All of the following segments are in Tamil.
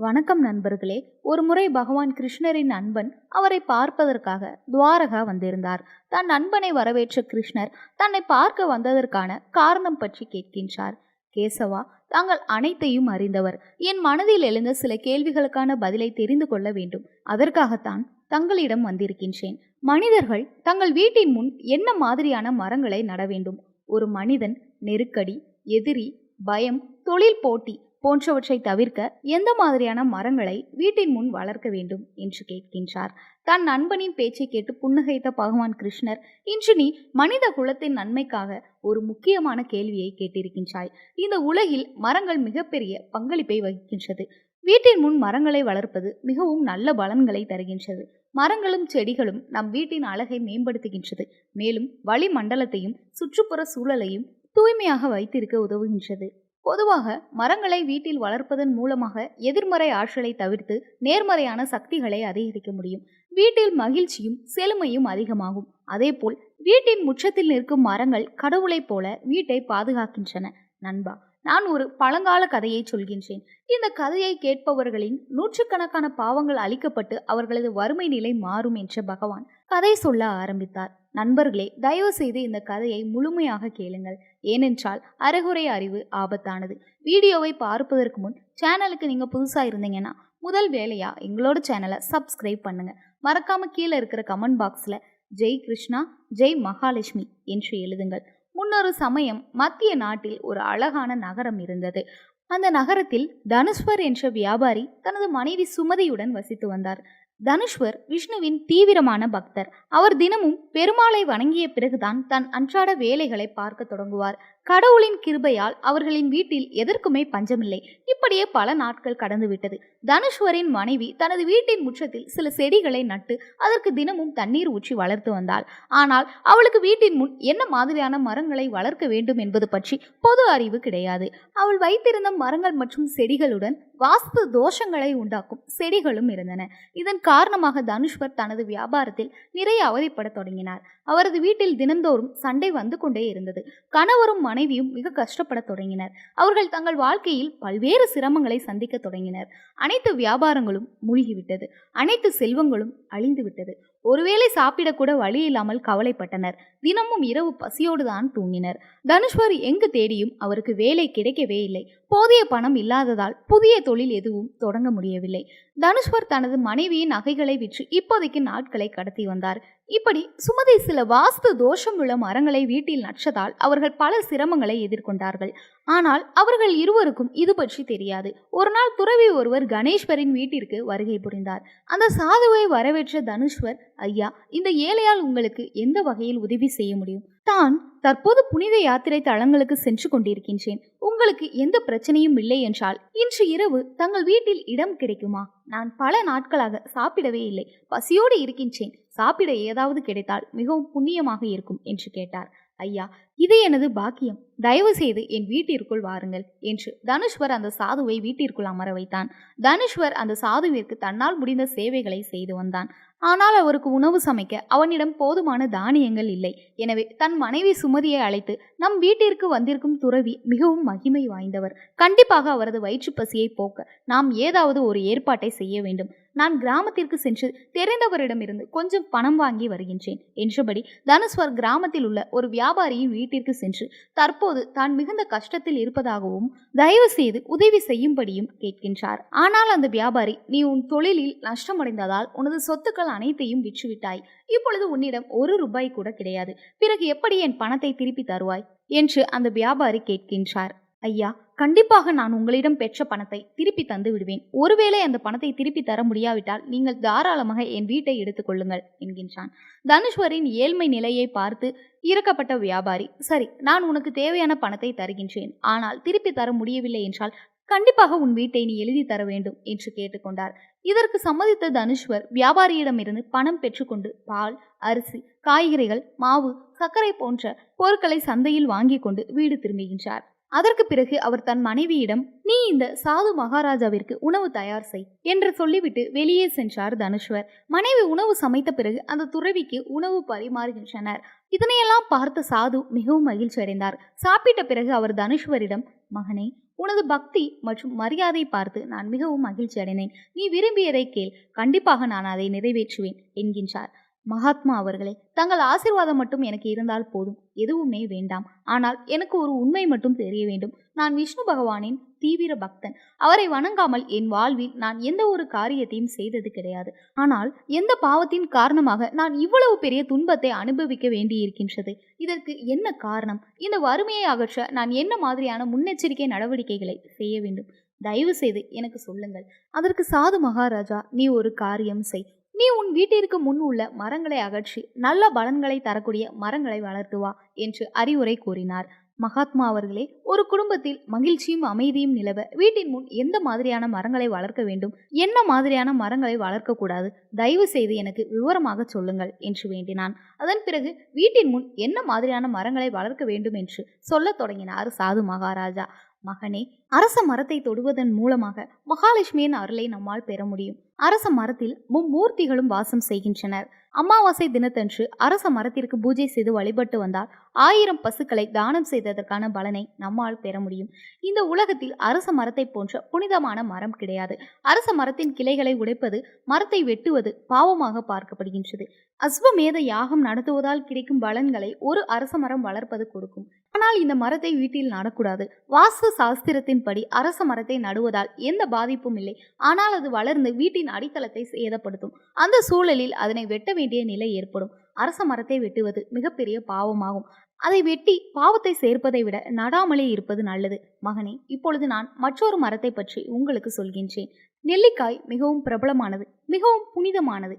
வணக்கம் நண்பர்களே. ஒரு முறை பகவான் கிருஷ்ணரின் நண்பன் அவரை பார்ப்பதற்காக துவாரகா வந்திருந்தார். தன் நண்பனை வரவேற்ற கிருஷ்ணர் தன்னை பார்க்க வந்ததற்கான காரணம் பற்றி கேட்கின்றார். கேசவா தாங்கள் அனைத்தையும் அறிந்தவர். என் மனதில் எழுந்த சில கேள்விகளுக்கான பதிலை தெரிந்து கொள்ள வேண்டும். அதற்காகத்தான் தங்களிடம் வந்திருக்கின்றேன். மனிதர்கள் தங்கள் வீட்டின் முன் என்ன மாதிரியான மரங்களை நட வேண்டும்? ஒரு மனிதன் நெருக்கடி எதிரி பயம் தொழில் போட்டி போன்றவற்றை தவிர்க்க எந்த மாதிரியான மரங்களை வீட்டின் முன் வளர்க்க வேண்டும் என்று கேட்கின்றார். தன் நண்பனின் பேச்சை கேட்டு புன்னகைத்த பகவான் கிருஷ்ணர் இன்று நீ மனித குலத்தின் நன்மைக்காக ஒரு முக்கியமான கேள்வியை கேட்டிருக்கின்றாய். இந்த உலகில் மரங்கள் மிகப்பெரிய பங்களிப்பை வகிக்கின்றது. வீட்டின் முன் மரங்களை வளர்ப்பது மிகவும் நல்ல பலன்களை தருகின்றது. மரங்களும் செடிகளும் நம் வீட்டின் அழகை மேம்படுத்துகின்றது. மேலும் வளிமண்டலத்தையும் சுற்றுப்புற சூழலையும் தூய்மையாக வைத்திருக்க உதவுகின்றது. பொதுவாக மரங்களை வீட்டில் வளர்ப்பதன் மூலமாக எதிர்மறை ஆற்றலை தவிர்த்து நேர்மறையான சக்திகளை அதிகரிக்க முடியும். வீட்டில் மகிழ்ச்சியும் செழுமையும் அதிகமாகும். அதேபோல் வீட்டின் முற்றத்தில் நிற்கும் மரங்கள் கடவுளைப் போல வீட்டை பாதுகாக்கின்றன. நண்பா நான் ஒரு பழங்கால கதையை சொல்கின்றேன். இந்த கதையை கேட்பவர்களின் நூற்றுக்கணக்கான பாவங்கள் அழிக்கப்பட்டு அவர்களது வறுமை நிலை மாறும் என்ற பகவான் கதை சொல்ல ஆரம்பித்தார். நண்பர்களே தயவு செய்து இந்த கதையை முழுமையாக கேளுங்கள். ஏனென்றால் அரைகுறை அறிவு ஆபத்தானது. வீடியோவை பார்ப்பதற்கு முன் சேனலுக்கு நீங்கள் புதுசாக இருந்தீங்கன்னா முதல் வேலையா எங்களோட சேனலை சப்ஸ்கிரைப் பண்ணுங்க. மறக்காம கீழே இருக்கிற கமெண்ட் பாக்ஸில் ஜெய் கிருஷ்ணா ஜெய் மகாலட்சுமி என்று எழுதுங்கள். முன்னொரு சமயம் மத்திய நாட்டில் ஒரு அழகான நகரம் இருந்தது. அந்த நகரத்தில் தனுஷ்வர் என்ற வியாபாரி தனது மனைவி சுமதியுடன் வசித்து வந்தார். தனுஷ்வர் விஷ்ணுவின் தீவிரமான பக்தர். அவர் தினமும் பெருமாளை வணங்கிய பிறகுதான் தன் அன்றாட வேலைகளை பார்க்க தொடங்குவார். கடவுளின் கிருபையால் அவர்களின் வீட்டில் எதற்குமே பஞ்சமில்லை. இப்படியே பல நாட்கள் கடந்துவிட்டது. தனுஷ்வரின் மனைவி தனது வீட்டின் முற்றத்தில் சில செடிகளை நட்டு அதற்கு தினமும் தண்ணீர் ஊற்றி வளர்த்து வந்தாள். ஆனால் அவளுக்கு வீட்டின் முன் என்ன மாதிரியான மரங்களை வளர்க்க வேண்டும் என்பது பற்றி பொது அறிவு கிடையாது. அவள் வைத்திருந்த மரங்கள் மற்றும் செடிகளுடன் வாஸ்து தோஷங்களை உண்டாக்கும் செடிகளும் இருந்தன. இதன் காரணமாக தனுஷ்வர் தனது வியாபாரத்தில் நிறைய அவதிப்பட தொடங்கினார். அவரது வீட்டில் தினந்தோறும் சண்டை வந்து கொண்டே இருந்தது. கணவரும் மனைவியும் மிக கஷ்டப்பட தொடங்கினர். அவர்கள் தங்கள் வாழ்க்கையில் பல்வேறு சிரமங்களை சந்திக்க தொடங்கினர். அனைத்து வியாபாரங்களும் மூழ்கிவிட்டது. அனைத்து செல்வங்களும் அழிந்து விட்டது ஒருவேளை சாப்பிடக்கூட வழி இல்லாமல் கவலைப்பட்டனர். தினமும் இரவு பசியோடு தான் தூங்கினர். தனுஷ்வர் எங்கு தேடியும் அவருக்கு வேலை கிடைக்கவே இல்லை. போதிய பணம் இல்லாததால் புதிய தொழில் எதுவும் தொடங்க முடியவில்லை. தனுஷ்வர் தனது மனைவியின் நகைகளை விற்று இப்போதைக்கு நாட்களை கடத்தி வந்தார். இப்படி சுமதி சில வாஸ்து தோஷம் உள்ள மரங்களை வீட்டில் நச்சதால் அவர்கள் பல சிரமங்களை எதிர்கொண்டார்கள். ஆனால் அவர்கள் இருவருக்கும் இது பற்றி தெரியாது. ஒரு நாள் துறவி ஒருவர் கணேஸ்வரின் வீட்டிற்கு வருகை புரிந்தார். அந்த சாதுவை வரவேற்ற தனுஷ்வர் ஐயா இந்த ஏழையால் உங்களுக்கு எந்த வகையில் உதவி செய்ய முடியும்? தான் தற்போது புனித யாத்திரை தலங்களுக்கு சென்று கொண்டிருக்கின்றேன். உங்களுக்கு எந்த பிரச்சனையும் இல்லை என்றால் இன்று இரவு தங்கள் வீட்டில் இடம் கிடைக்குமா? நான் பல நாட்களாக சாப்பிடவே இல்லை. பசியோடு இருக்கின்றேன். சாப்பிட ஏதாவது கிடைத்தால் மிகவும் புண்ணியமாக இருக்கும் என்று கேட்டார். ஐயா இது எனது பாக்கியம். தயவு செய்து என் வீட்டிற்குள் வாருங்கள் என்று தனுஷ்வர் அந்த சாதுவை வீட்டிற்குள் அமர வைத்தான். தனுஷ்வர் அந்த சாதுவிற்கு தன்னால் முடிந்த சேவைகளை செய்து வந்தான். ஆனால் அவருக்கு உணவு சமைக்க அவனிடம் போதுமான தானியங்கள் இல்லை. எனவே தன் மனைவி சுமதியை அழைத்து நம் வீட்டிற்கு வந்திருக்கும் துறவி மிகவும் மகிமை வாய்ந்தவர். கண்டிப்பாக அவரது வயிற்று பசியை போக்க நாம் ஏதாவது ஒரு ஏற்பாட்டை செய்ய வேண்டும். நான் கிராமத்திற்கு சென்று தெரிந்தவரிடமிருந்து கொஞ்சம் பணம் வாங்கி வருகின்றேன் என்றபடி தனுஸ்வர் கிராமத்தில் உள்ள ஒரு வியாபாரியின் வீட்டிற்கு சென்று தற்போது தான் மிகுந்த கஷ்டத்தில் இருப்பதாகவும் தயவு செய்து உதவி செய்யும்படியும் கேட்கின்றார். ஆனால் அந்த வியாபாரி நீ உன் தொழிலில் நஷ்டமடைந்ததால் உனது சொத்துக்கள் அனைத்தையும் விற்றுவிட்டாய். இப்பொழுது உன்னிடம் ஒரு ரூபாய் கூட கிடையாது. பிறகு எப்படி என் பணத்தை திருப்பி தருவாய்? என்று அந்த வியாபாரி கேட்கின்றார். ஐயா கண்டிப்பாக நான் உங்களிடம் பெற்ற பணத்தை திருப்பி தந்து விடுவேன். ஒருவேளை அந்த பணத்தை திருப்பி தர முடியாவிட்டால் நீங்கள் தாராளமாக என் வீட்டை எடுத்துக்கொள்ளுங்கள் என்கின்றான். தனுஷ்வரின் ஏழ்மை நிலையை பார்த்து இறக்கப்பட்ட வியாபாரி சரி நான் உனக்கு தேவையான பணத்தை தருகின்றேன். ஆனால் திருப்பி தர முடியவில்லை என்றால் கண்டிப்பாக உன் வீட்டை நீ எழுதி தர வேண்டும் என்று கேட்டுக்கொண்டார் இதற்கு சம்மதித்த தனுஷ்வர் வியாபாரியிடமிருந்து பணம் பெற்றுக்கொண்டு பால் அரிசி காய்கறிகள் மாவு சர்க்கரை போன்ற பொருட்களை சந்தையில் வாங்கி கொண்டு வீடு திரும்புகின்றார். அதற்கு பிறகு அவர் தன் மனைவியிடம் நீ இந்த சாது மகாராஜாவிற்கு உணவு தயார் செய் என்று சொல்லிவிட்டு வெளியே சென்றார் தனுஷ்வர். மனைவி உணவு சமைத்த பிறகு அந்த துறவிக்கு உணவு பரிமாறுகின்றனர். இதனையெல்லாம் பார்த்த சாது மிகவும் மகிழ்ச்சி அடைந்தார். சாப்பிட்ட பிறகு அவர் தனுஷ்வரிடம் மகனே உனது பக்தி மற்றும் மரியாதை பார்த்து நான் மிகவும் மகிழ்ச்சி அடைந்தேன். நீ விரும்பியதை கேள். கண்டிப்பாக நான் அதை நிறைவேற்றுவேன் என்கின்றார். மகாத்மா அவர்களே தங்கள் ஆசீர்வாதம் மட்டும் எனக்கு இருந்தால் போதும். எதுவுமே வேண்டாம். ஆனால் எனக்கு ஒரு உண்மை மட்டும் தெரிய வேண்டும். நான் விஷ்ணு பகவானின் தீவிர பக்தன். அவரை வணங்காமல் என் வாழ்வில் நான் எந்த ஒரு காரியத்தையும் செய்தது கிடையாது. ஆனால் எந்த பாவத்தின் காரணமாக நான் இவ்வளவு பெரிய துன்பத்தை அனுபவிக்க வேண்டியிருக்கின்றது? இதற்கு என்ன காரணம்? இந்த வறுமையை அகற்ற நான் என்ன மாதிரியான முன்னெச்சரிக்கை நடவடிக்கைகளை செய்ய வேண்டும்? தயவு செய்து எனக்கு சொல்லுங்கள். அதற்கு சாது மகாராஜா நீ ஒரு காரியம் செய். நீ உன் வீட்டிற்கு முன் உள்ள மரங்களை அகற்றி நல்ல பலன்களை தரக்கூடிய மரங்களை வளர்த்து வா என்று அறிவுரை கூறினார். மகாத்மா அவர்களே ஒரு குடும்பத்தில் மகிழ்ச்சியும் அமைதியும் நிலவ வீட்டின் முன் எந்த மாதிரியான மரங்களை வளர்க்க வேண்டும் என்ன மாதிரியான மரங்களை வளர்க்கக்கூடாது தயவு செய்து எனக்கு விவரமாக சொல்லுங்கள் என்று வேண்டினான். அதன் பிறகு வீட்டின் முன் என்ன மாதிரியான மரங்களை வளர்க்க வேண்டும் என்று சொல்லத் தொடங்கினார் சாது மகாராஜா. மகனே அரச மரத்தை தொடுவதன் மூலமாக மகாலட்சுமியின் அருளை நம்மால் பெற முடியும். அரச மரத்தில் மும்மூர்த்திகளும் வாசம் செய்கின்றனர். அமாவாசை தினத்தன்று அரச மரத்திற்கு பூஜை செய்து வழிபட்டு வந்தால் ஆயிரம் பசுக்களை தானம் செய்ததற்கான பலனை நம்மால் பெற முடியும். இந்த உலகத்தில் அரச மரத்தை போன்ற புனிதமான மரம் கிடையாது. அரச மரத்தின் கிளைகளை உடைப்பது மரத்தை வெட்டுவது பாவமாக பார்க்கப்படுகின்றது. அஸ்வமேத யாகம் நடத்துவதால் கிடைக்கும் பலன்களை ஒரு அரச மரம் வளர்ப்பது கொடுக்கும். ஆனால் இந்த மரத்தை வீட்டில் நடக்கூடாது. வாஸ்து சாஸ்திரத்தின்படி அரச மரத்தை நடுவதால் எந்த பாதிப்பும் இல்லை. ஆனால் அது வளர்ந்து வீட்டின் அடித்தளத்தை சேதப்படுத்தும். அந்த சூழலில் அதனை வெட்ட வேண்டிய நிலை ஏற்படும். அரச மரத்தை வெட்டுவது மிகப்பெரிய பாவமாகும். அதை வெட்டி பாவத்தை சேர்ப்பதை விட நடாமலே இருப்பது நல்லது. மகனே இப்பொழுது நான் மற்றொரு மரத்தை பற்றி உங்களுக்கு சொல்கின்றேன். நெல்லிக்காய் மிகவும் பிரபலமானது மிகவும் புனிதமானது.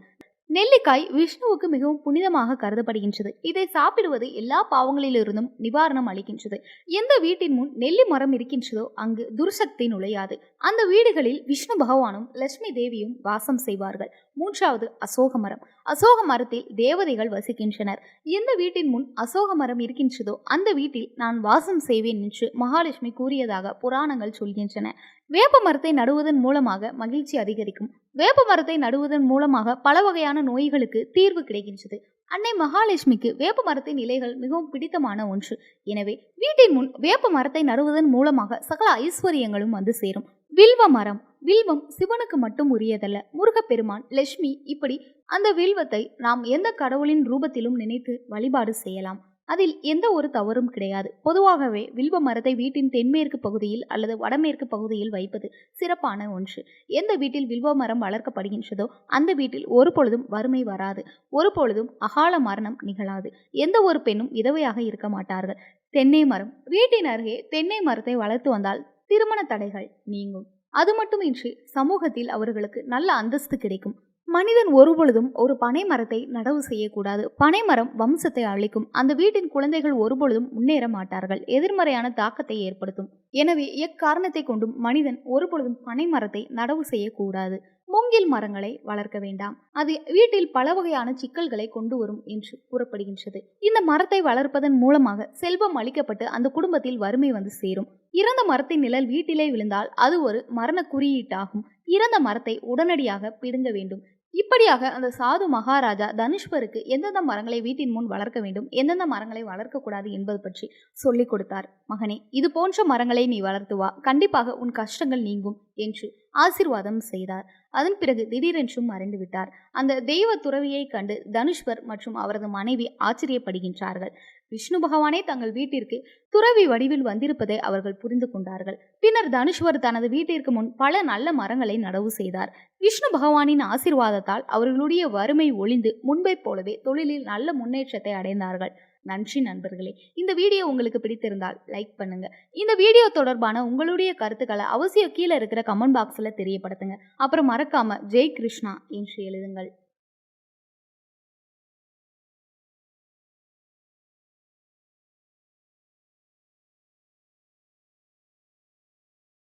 நெல்லிக்காய் விஷ்ணுவுக்கு மிகவும் புனிதமாக கருதப்படுகின்றது. இதை சாப்பிடுவது எல்லா பாவங்களிலிருந்தும் நிவாரணம் அளிக்கின்றது. எந்த வீட்டின் முன் நெல்லி மரம் இருக்கின்றதோ அங்கு துர்சக்தி நுழையாது. அந்த வீடுகளில் விஷ்ணு பகவானும் லட்சுமி தேவியும் வாசம் செய்வார்கள். மூன்றாவது அசோக மரம். அசோக மரத்தில் தேவதைகள் வசிக்கின்றனர். எந்த வீட்டின் முன் அசோக மரம் இருக்கின்றதோ அந்த வீட்டில் நான் வாசம் செய்வேன் என்று மகாலட்சுமி கூறியதாக புராணங்கள் சொல்கின்றன. வேப்ப மரத்தை நடுவதன் மூலமாக மகிழ்ச்சி அதிகரிக்கும். வேப்ப மரத்தை நடுவதன் மூலமாக பல வகையான நோய்களுக்கு தீர்வு கிடைக்கின்றது. அன்னை மகாலட்சுமிக்கு வேப்ப மரத்தின் இலைகள் மிகவும் பிடித்தமான ஒன்று. எனவே வீட்டின் முன் வேப்ப மரத்தை நடுவதன் மூலமாக சகல ஐஸ்வர்யங்களும் வந்து சேரும். வில்வ மரம் வில்வம் சிவனுக்கு மட்டும் உரியதல்ல. முருகப்பெருமான் லட்சுமி இப்படி அந்த வில்வத்தை நாம் எந்த கடவுளின் ரூபத்திலும் நினைத்து வழிபாடு செய்யலாம். அதில் எந்த ஒரு தவறும் கிடையாது. பொதுவாகவே வில்வ மரத்தை வீட்டின் தென்மேற்கு பகுதியில் அல்லது வடமேற்கு பகுதியில் வைப்பது சிறப்பான ஒன்று. எந்த வீட்டில் வில்வ மரம் வளர்க்கப்படுகின்றதோ அந்த வீட்டில் ஒரு பொழுதும் வறுமை வராது. ஒரு பொழுதும் அகால மரணம் நிகழாது. எந்த ஒரு பெண்ணும் விதவையாக இருக்க மாட்டார்கள். தென்னை மரம். வீட்டின் அருகே தென்னை மரத்தை வளர்த்து வந்தால் திருமண தடைகள் நீங்கும். அது மட்டுமின்றி சமூகத்தில் அவர்களுக்கு நல்ல அந்தஸ்து கிடைக்கும். மனிதன் ஒருபொழுதும் ஒரு பனை மரத்தை நடவு செய்யக்கூடாது. பனை மரம் வம்சத்தை அழிக்கும். அந்த வீட்டின் குழந்தைகள் ஒருபொழுதும் முன்னேற மாட்டார்கள். எதிர்மறையான தாக்கத்தை ஏற்படுத்தும். எனவே எக்காரணத்தை கொண்டும் மனிதன் ஒருபொழுதும் பனை மரத்தை நடவு செய்யக்கூடாது. மூங்கில் மரங்களை வளர்க்க வேண்டாம். அது வீட்டில் பல வகையான சிக்கல்களை கொண்டு வரும் என்று கூறப்படுகின்றது. இந்த மரத்தை வளர்ப்பதன் மூலமாக செல்வம் அளிக்கப்பட்டு அந்த குடும்பத்தில் வறுமை வந்து சேரும். இறந்த மரத்தின் நிழல் வீட்டிலே விழுந்தால் அது ஒரு மரண குறியீட்டாகும். இறந்த மரத்தை உடனடியாக பிடுங்க வேண்டும். இப்படியாக அந்த சாது மகாராஜா தனுஷ்வருக்கு எந்தெந்த மரங்களை வீட்டின் முன் வளர்க்க வேண்டும் எந்தெந்த மரங்களை வளர்க்கக்கூடாது என்பது பற்றி சொல்லிக் கொடுத்தார். மகனே இது போன்ற மரங்களை நீ வளர்த்து வா. கண்டிப்பாக உன் கஷ்டங்கள் நீங்கும் என்று ஆசிர்வாதம் செய்தார். அதன் பிறகு திடீரென்றும் மறைந்து விட்டார். அந்த தெய்வ துறவியை கண்டு தனுஷ்வர் மற்றும் அவரது மனைவி ஆச்சரியப்படுகின்றார்கள். விஷ்ணு பகவானே தங்கள் வீட்டிற்கு துறவி வடிவில் வந்திருப்பதை அவர்கள் புரிந்து கொண்டார்கள். பின்னர் தனுஷ்வர் தனது வீட்டிற்கு முன் பல நல்ல மரங்களை நடவு செய்தார். விஷ்ணு பகவானின் ஆசிர்வாதத்தால் அவர்களுடைய வறுமை ஒளிந்து முன்பை போலவே தொழிலில் நல்ல முன்னேற்றத்தை அடைந்தார்கள். நன்றி நண்பர்களே. இந்த வீடியோ உங்களுக்கு பிடித்திருந்தால் லைக் பண்ணுங்க. இந்த வீடியோ தொடர்பான உங்களுடைய கருத்துக்களை அவசியம் கீழே இருக்கிற கமெண்ட் பாக்ஸில் தெரியப்படுத்துங்க. அப்புறம் மறக்காம ஜெய் கிருஷ்ணா என்று எழுதுங்கள்.